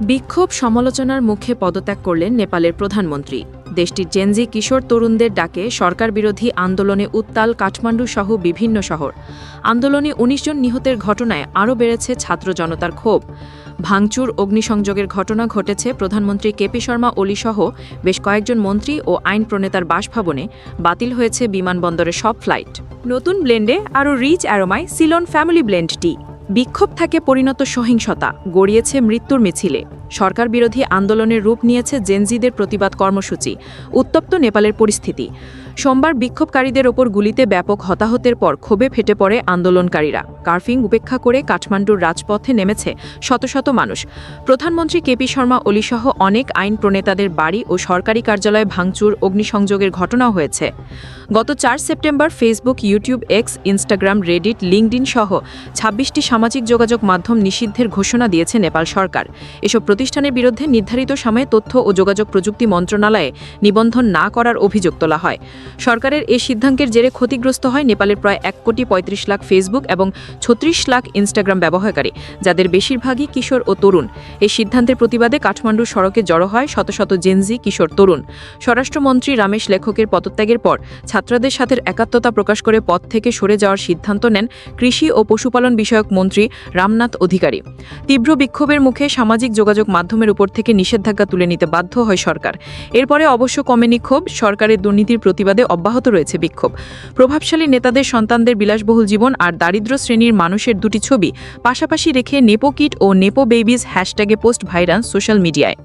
বিক্ষোভ সমালোচনার মুখে পদত্যাগ করলেন নেপালের প্রধানমন্ত্রী। দেশটির জেনজি কিশোর তরুণদের ডাকে সরকার বিরোধী আন্দোলনে উত্তাল কাঠমান্ডু সহ বিভিন্ন শহর। আন্দোলনে ১৯ জন নিহতের ঘটনায় আরও বেড়েছে ছাত্র জনতার ক্ষোভ। ভাঙচুর, অগ্নিসংযোগের ঘটনা ঘটেছে প্রধানমন্ত্রী কেপি শর্মা ওলি সহ বেশ কয়েকজন মন্ত্রী ও আইন প্রণেতার বাসভবনে। বাতিল হয়েছে বিমানবন্দরের সব ফ্লাইট। নতুন ব্লেন্ডে আরও রিচ অ্যারোমায় সিলন ফ্যামিলি ব্লেন্ড টি বিক্ষোভ থাকে পরিণত সহিংসতা গড়িয়েছে মৃত্যুর মিছিলে। সরকার বিরোধী আন্দোলনের রূপ নিয়েছে জেনজিদের প্রতিবাদ কর্মসূচি, উত্তপ্ত নেপালের পরিস্থিতি। সোমবার বিক্ষোভকারীদের ওপর গুলিতে ব্যাপক হতাহতের পর ক্ষোভে ফেটে পড়ে আন্দোলনকারীরা। কার্ফিং উপেক্ষা করে কাঠমান্ডুর রাজপথে নেমেছে শত শত মানুষ। প্রধানমন্ত্রী কেপি শর্মা ওলিসহ অনেক আইন প্রণেতাদের বাড়ি ও সরকারি কার্যালয়ে ভাঙচুর, অগ্নিসংযোগের ঘটনাও হয়েছে। গত চার September Facebook, YouTube, X, Instagram, Reddit LinkedIn সহ ছাব্বিশটি সামাজিক যোগাযোগ মাধ্যম নিষিদ্ধের ঘোষণা দিয়েছে নেপাল সরকার। এসব প্রতিষ্ঠানের বিরুদ্ধে নির্ধারিত সময়ে তথ্য ও যোগাযোগ প্রযুক্তি মন্ত্রণালয়ে নিবন্ধন না করার অভিযোগ তোলা হয়। সরকারের এই সিদ্ধান্তের জেরে ক্ষতিগ্রস্ত হয় নেপালের প্রায় এক কোটি পঁয়ত্রিশ লাখ ফেসবুক এবং ছত্রিশ লাখ ইনস্টাগ্রাম ব্যবহারকারী, যাদের বেশিরভাগই কিশোর ও তরুণ। এই সিদ্ধান্তের প্রতিবাদে কাঠমান্ডু সড়কে জড়ো হয় শত শত জেনজি কিশোর তরুণ। স্বরাষ্ট্রমন্ত্রী রামেশ লেখকের পদত্যাগের পর ছাত্রদের সাথে একাত্মতা প্রকাশ করে পদ থেকে সরে যাওয়ার সিদ্ধান্ত নেন কৃষি ও পশুপালন বিষয়ক মন্ত্রী রামনাথ অধিকারী। তীব্র বিক্ষোভের মুখে সামাজিক যোগাযোগ মাধ্যমের উপর থেকে নিষেধাজ্ঞা তুলে নিতে বাধ্য হয় সরকার। এরপরে অবশ্য কমেনি ক্ষোভ, সরকারের দুর্নীতির প্রতিবাদে অব্যাহত রয়েছে বিক্ষোভ। প্রভাবশালী নেতাদের সন্তানদের বিলাসবহুল জীবন আর দারিদ্র শ্রেণির মানুষের দুটি ছবি, পাশাপাশি রেখে নেপো কিট ও নেপো বেবিজ হ্যাশট্যাগে পোস্ট ভাইরাল সোশ্যাল মিডিয়ায়।